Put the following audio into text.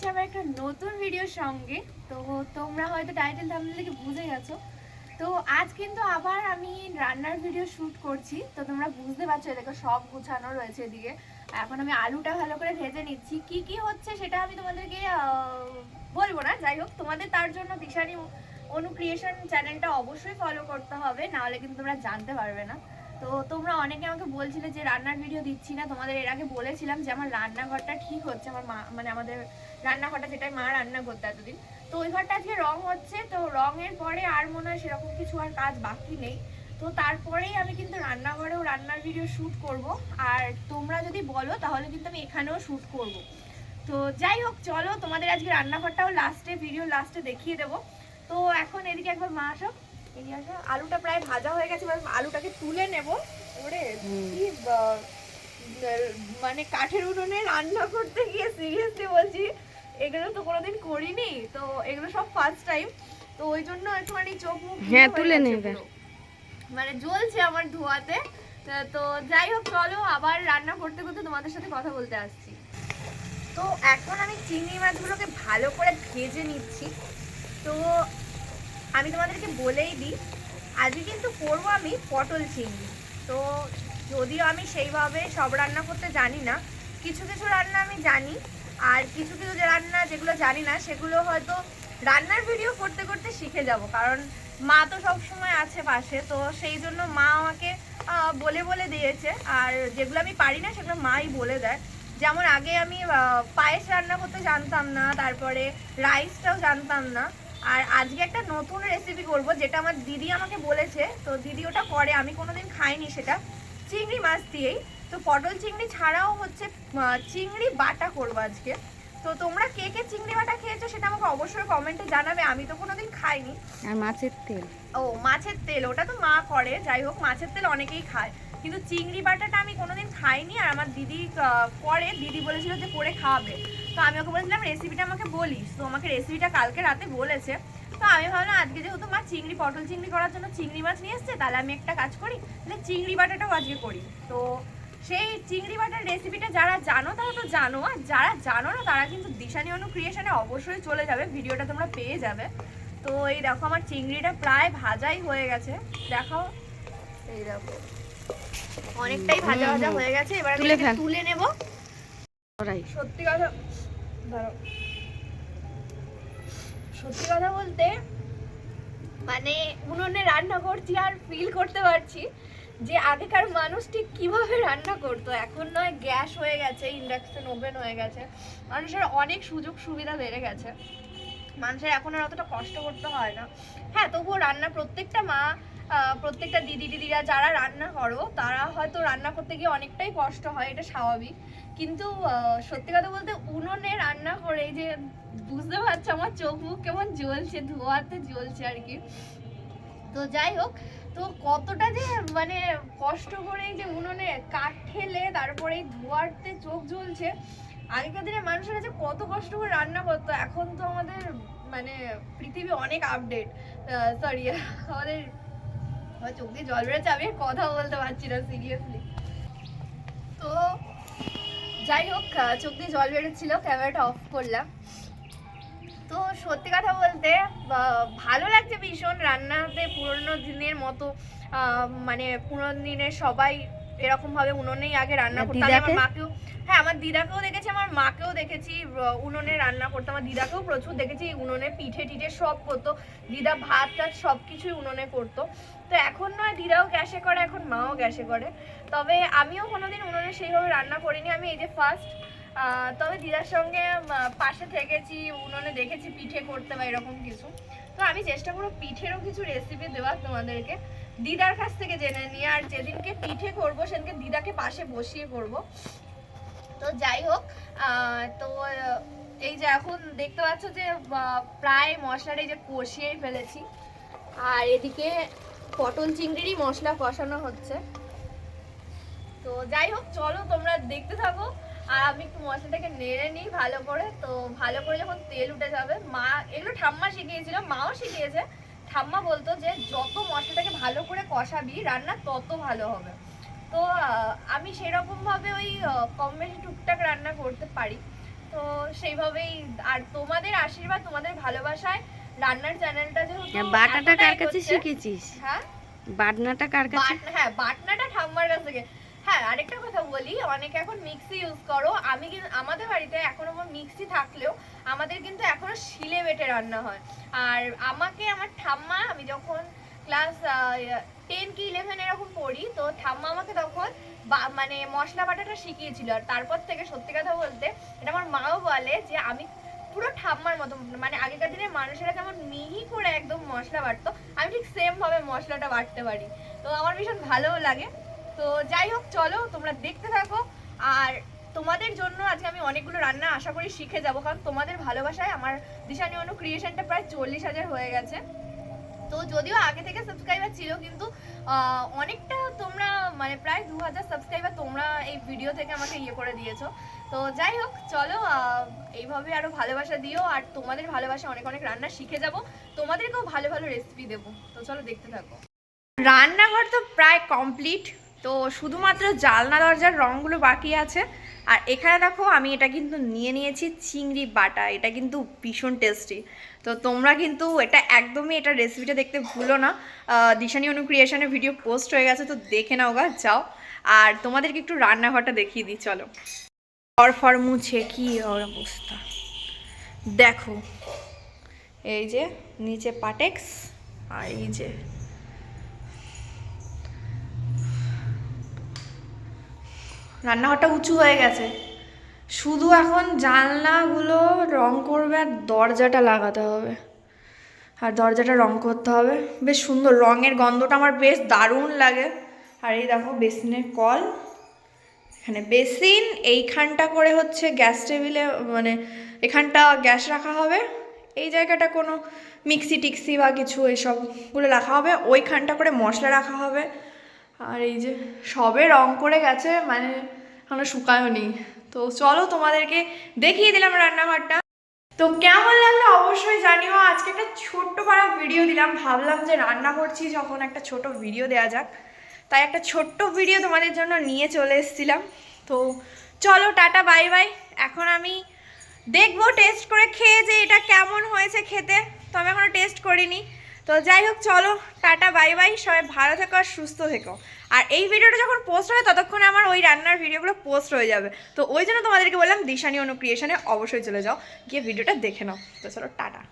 এসেছি আমার একটা নতুন ভিডিওর সঙ্গে। তো তোমরা হয়তো টাইটেল থামলে থেকে বুঝে গেছো। তো আজ কিন্তু আবার আমি রান্নার ভিডিও শুট করছি। তো তোমরা বুঝতে পারছ দেখো সব গুছানো রয়েছে এদিকে। এখন আমি আলুটা ভালো করে ভেজে নিচ্ছি। কি কি হচ্ছে সেটা আমি তোমাদেরকে বলব না। যাই হোক, তোমাদের তার জন্য দিশানি অনু ক্রিয়েশন চ্যানেলটা অবশ্যই ফলো করতে হবে। নাহলে কিন্তু তোমরা জানতে পারবে না। তো তোমরা অনেকে আমাকে বলছিলে যে রান্নার ভিডিও দিচ্ছি না, তোমাদের এর আগে বলেছিলাম যে আমার রান্নাঘরটা ঠিক হচ্ছে, আমার মা মানে আমাদের রান্নাঘরটা যেটাই মা রান্না করতে এতদিন। তো ওই ঘরটা আজকে রং হচ্ছে, তো রঙের পরে আর মনে হয় সেরকম কিছু আর কাজ বাকি নেই। তো তারপরেই আমি কিন্তু রান্নাঘরেও রান্নার ভিডিও শ্যুট করব। আর তোমরা যদি বলো, তাহলে কিন্তু আমি এখানেও শ্যুট করব। তো যাই হোক, চলো তোমাদের আজকে রান্নাঘরটাও লাস্টে ভিডিও লাস্টে দেখিয়ে দেবো। তো এখন এদিকে একবার মা আসো আলুটা প্রায় ভাজা হয়ে গেছে এবার আলুটাকে তুলে নেব। ওরে কি মানে কাঠের উনুনে রান্না করতে গিয়ে সিরিয়াসলি বলছি এগুলো তো কোনোদিন করিনি তো এগুলো সব ফার্স্ট টাইম তো ওই জন্য একটুখানি চোখ মুখ হ্যাঁ, তুলে নেবে। মানে জ্বলছে আমার ধোয়াতে। তো যাই হোক চলো আবার রান্না করতে করতে তোমাদের সাথে কথা বলতে আসছি। তো এখন আমি চিংড়ি মাছগুলোকে ভালো করে ভেজে নিচ্ছি। তো আমি তোমাদেরকে বলেই দিই, আজকে কিন্তু করব আমি পটল চিংড়ি। তো যদিও আমি সেইভাবে সব রান্না করতে জানি না, কিছু কিছু রান্না আমি জানি, আর কিছু কিছু যে রান্না যেগুলো জানি না, সেগুলো হয়তো রান্নার ভিডিও করতে করতে শিখে যাব, কারণ মা তো সব সময় আছে পাশে, তো সেই জন্য মা আমাকে বলে বলে দিয়েছে, আর যেগুলো আমি পারি না সেগুলো মাই বলে দেয়। যেমন আগে আমি পায়েস রান্না করতে জানতাম না, তারপরে রাইসটাও জানতাম না আর আজকে একটা নতুন রেসিপি করব যেটা আমার দিদি আমাকে বলেছে। তো দিদি ওটা করে আমি কোনোদিন খাইনি সেটা। চিংড়ি মাছ দিয়েই। তো পটল চিংড়ি ছাড়াও হচ্ছে চিংড়ি বাটা করব আজকে। তো তোমরা কে কে চিংড়ি বাটা খেয়েছো সেটা আমাকে অবশ্যই কমেন্টে জানাবে আমি তো কোনোদিন খাইনি। আর মাছের তেল। ও মাছের তেল ওটা তো মা করে যাই হোক মাছের তেল অনেকেই খায়। কিন্তু চিংড়ি বাটাটা আমি কোনোদিন খাইনি আর আমার দিদি করে। দিদি বলেছিল যে করে খাওয়াবে। তো আমি ওকে বলেছিলাম রেসিপিটা আমাকে বলিস। তো আমাকে রেসিপিটা কালকে রাতে বলেছে। তো আমি ভাবলাম, আজকে যেহেতু মা চিংড়ি, পটল চিংড়ি করার জন্য চিংড়ি মাছ নিয়ে এসছে, তাহলে আমি একটা কাজ করি, তাহলে চিংড়ি বাটাটাও আজকে করি। তো সেই চিংড়ি বাটার রেসিপিটা যারা জানো, তারা তো জানো। আর যারা জানো না, তারা কিন্তু দিশানি অনু ক্রিয়েশনে অবশ্যই চলে যাবে। ভিডিওটা তোমরা পেয়ে যাবে। তো এই দেখো, আমার চিংড়িটা প্রায় ভাজাই হয়ে গেছে। দেখো এই দেখো। অনেকটাই ভাজা ভাজা হয়ে গেছে এবার তুলে ফেল। তুলে নেব। সত্যি কথা দাঁড়াও। সত্যি কথা বলতে মানে উনুনে রান্না করছি আর ফিল করতে পারছি যে আগেকার মানুষ ঠিক কীভাবে রান্না করতো। এখন নয় গ্যাস হয়ে গেছে ইন্ডাকশন ওভেন হয়ে গেছে। মানুষের অনেক সুযোগ সুবিধা বেড়ে গেছে। মানুষের এখন আর অতটা কষ্ট করতে হয় না। হ্যাঁ তবুও রান্না প্রত্যেকটা মা প্রত্যেকটা দিদি, দিদিরা যারা রান্না করো, তারা হয়তো রান্না করতে গিয়ে অনেকটাই কষ্ট হয়, এটা স্বাভাবিক। কিন্তু সত্যি কথা বলতে উনুনে রান্না করে যে বুঝতে পারছ আমার চোখ মুখ কেমন জ্বলছে, ধোয়াতে জ্বলছে আর কি। তো যাই হোক, তো কতটা যে মানে কষ্ট করে যে উনুনে কাঠ ঠেলে তারপরে ধোয়াতে চোখ জ্বলছে, আগেকার দিনে মানুষেরা যে কত কষ্ট করে রান্না করতো, এখন তো আমাদের মানে পৃথিবী অনেক আপডেট সরি আমাদের আমার চোখ দিয়ে জল বেরোচ্ছে, আমি কথা বলতে পারছি না সিরিয়াসলি তো যাই হোক চোখ দিয়ে জল বেরোচ্ছিল, ক্যামেরাটা অফ করলাম। তো সত্যি কথা বলতে ভালো লাগছে ভীষণ রান্নাতে পুরোনো দিনের মতো মানে পুরোনো দিনের সবাই এরকম ভাবে উনুনেই আগে রান্না আর করতো আমার মাকেও হ্যাঁ আমার দিদাকেও দেখেছি আমার মাকেও দেখেছি উনুনে রান্না করতো আমার দিদাকেও প্রচুর দেখেছি উনুনে পিঠে টিঠে সব করতো। দিদা ভাত টাত সব কিছুই উনুনে করতো। তো এখন নয় দিদাও গ্যাসে করে এখন মাও গ্যাসে করে। তবে আমিও কোনোদিন উনুনে সেইভাবে রান্না করিনি। আমি এই যে ফার্স্ট তবে দিদার সঙ্গে পাশে থেকেছি উনুনে দেখেছি পিঠে করতে বা এরকম কিছু। তো আমি চেষ্টা করব পিঠেরও কিছু রেসিপি দেওয়ার তোমাদেরকে। দিদার কাছ থেকে জেনে নিয়ে আর যেদিনকে পিঠে করব, সেদিনকে দিদাকে পাশে বসিয়ে করব। তো যাই হোক তো এই যে এখন দেখতে পাচ্ছ যে প্রায় মশলাটা এই যে কষিয়েই ফেলেছি। আর এদিকে পটল চিংড়িরই মশলা কষানো হচ্ছে। তো যাই হোক, চলো তোমরা দেখতে থাকো। আর আমি একটু মশলাটাকে নেড়ে নিই ভালো করে। তো ভালো করে যখন তেল উঠে যাবে, মা, এগুলো ঠাম্মা শিখিয়েছিল, মাও শিখিয়েছে। ঠাম্মা বলতো যে যত মশলাটাকে ভালো করে কষাবি রান্না তত ভালো হবে। তো আমি সেরকম ভাবে ওই কম বেশি টুকটাক রান্না করতে পারি। তো সেইভাবেই আর তোমাদের আশীর্বাদ তোমাদের ভালোবাসায় রান্নার চ্যানেলটা যেহেতু বাটাটা এতটা কার কাছে শিখেছিস? হ্যাঁ? বাটনাটা কার কাছে? হ্যাঁ বাটনাটা ঠাম্মার কাছ থেকে। হ্যাঁ আরেকটা কথা বলি, অনেকে এখন মিক্সি ইউজ করো। আমি কিন্তু, আমাদের বাড়িতে এখনও মিক্সি থাকলেও আমাদের কিন্তু এখনও শিলে বেটে রান্না হয়। আর আমাকে, আমার ঠাম্মা, আমি যখন ক্লাস টেন কি ইলেভেন এরকম পড়ি, তো ঠাম্মা আমাকে তখন বা- মানে মশলা বাটাটা শিখিয়েছিল। আর তারপর থেকে সত্যি কথা বলতে, এটা আমার মাও বলে যে, আমি পুরো ঠাম্মার মতো মানে আগেকার দিনের মানুষেরা যেমন মিহি করে একদম মশলা বাটতো, আমি ঠিক সেম ভাবে মশলাটা বাটতে পারি। তো আমার ভীষণ ভালোও লাগে। তো যাই হোক, চলো, তোমরা দেখতে থাকো। আর তোমাদের জন্য আজকে আমি অনেকগুলো রান্না আশা করি শিখে যাব, কারণ তোমাদের ভালোবাসায় আমার দিশানি অনু ক্রিয়েশনটা প্রায় চল্লিশ হাজার হয়ে গেছে। তো যদিও আগে থেকে সাবস্ক্রাইবার ছিল, কিন্তু অনেকটা তোমরা মানে প্রায় দু হাজার সাবস্ক্রাইবার তোমরা এই ভিডিও থেকে আমাকে ইয়ে করে দিয়েছ। তো যাই হোক, চলো এইভাবে আরও ভালোবাসা দিও, আর তোমাদের ভালোবাসা অনেক অনেক রান্না শিখে যাব। তোমাদেরকেও ভালো ভালো রেসিপি দেবো। তো চলো দেখতে থাকো। রান্নাঘর তো প্রায় কমপ্লিট তো শুধুমাত্র জালনা দরজার রঙগুলো বাকি আছে। আর এখানে দেখো, আমি এটা কিন্তু নিয়ে নিয়েছি চিংড়ি বাটা। এটা কিন্তু ভীষণ টেস্টি তো তোমরা কিন্তু এটা একদমই এটা রেসিপিটা দেখতে ভুলো না। দিশানি অনু ক্রিয়েশনের ভিডিও পোস্ট হয়ে গেছে, তো দেখে নাও গা, যাও। আর তোমাদেরকে একটু রান্নাঘরটা দেখিয়ে দিই, চলো। ফর ফর মুছে কি অবস্থা। দেখো, এই যে, নিচে পাটেক্স, আর এই যে রান্নাঘরটা উঁচু হয়ে গেছে। শুধু এখন জানলাগুলো রং করবে আর দরজাটা লাগাতে হবে। আর দরজাটা রং করতে হবে। বেশ সুন্দর রঙের গন্ধটা আমার বেশ দারুণ লাগে। আর এই দেখো বেসিনের কল। এখানে বেসিন, এইখানটা করে হচ্ছে গ্যাস টেবিলে মানে এখানটা গ্যাস রাখা হবে। এই জায়গাটা কোনো মিক্সি টিক্সি বা কিছু এসবগুলো রাখা হবে। ওইখানটা করে মশলা রাখা হবে। আর এই যে সবে রং করে গেছে মানে এখনও শুকায়ও নি। তো চলো তোমাদেরকে দেখিয়ে দিলাম রান্নাঘরটা। তো কেমন লাগল অবশ্যই জানিও। আজকে একটা ছোট্ট পাড়া ভিডিও দিলাম। ভাবলাম যে রান্না করছি যখন একটা ছোট ভিডিও দেওয়া যাক। তাই একটা ছোট্ট ভিডিও তোমাদের জন্য নিয়ে চলে এসেছিলাম। তো চলো, টাটা, বাই বাই। এখন আমি দেখব টেস্ট করে খেয়ে যে এটা কেমন হয়েছে খেতে। তো আমি এখনও টেস্ট করিনি। তো যাই হোক, চলো, টাটা বাই বাই সবাই ভালো থেকো আর সুস্থ থেকো। আর এই ভিডিওটা যখন পোস্ট হবে, ততক্ষণে আমার ওই রান্নার ভিডিওগুলো পোস্ট হয়ে যাবে। তো ওই জন্য তোমাদেরকে বললাম দিশানি অনুক্রিয়েশনে অবশ্যই চলে যাও, গিয়ে ভিডিওটা দেখে নাও। তো চলো, টাটা।